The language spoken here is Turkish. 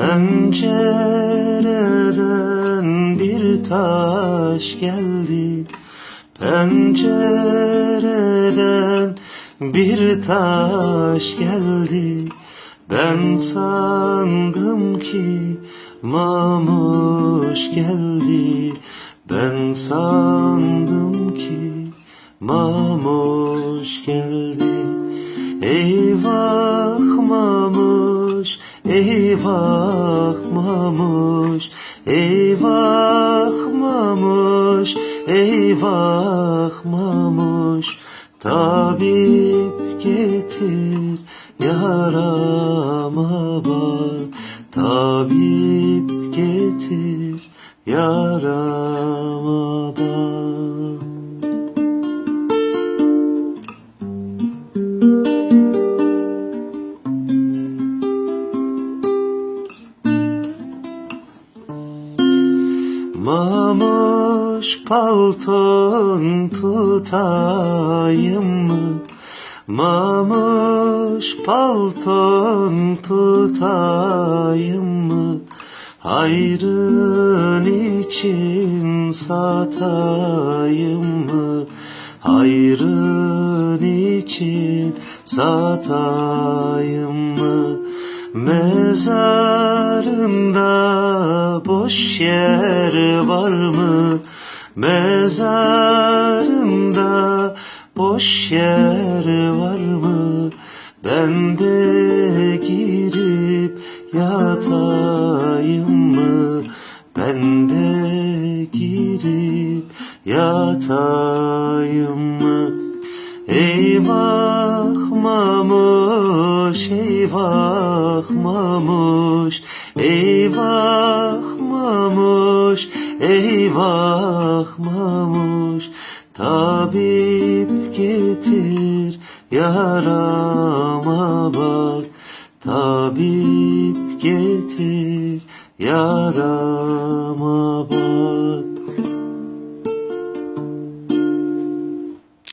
Pencereden bir taş geldi? Pencereden bir taş geldi. Ben sandım ki Mamuş geldi. Ben sandım ki Mamuş geldi. Eyvah mamuş, eyvah mamuş, eyvah mamuş, eyvah mamuş. Tabip getir yarama bak, tabip getir yarama Mamuş palton tutayım mı? Mamuş palton tutayım mı? Hayrın için satayım mı? Hayrın için satayım mı? Mezarında boş yer var mı? Mezarında boş yer var mı? Ben de girip yatayım mı? Ben de girip yatayım mı? Eyvah eyvah mamuş, eyvah mamuş, eyvah mamuş. Tabip getir yarama bak, tabip getir yarama bak.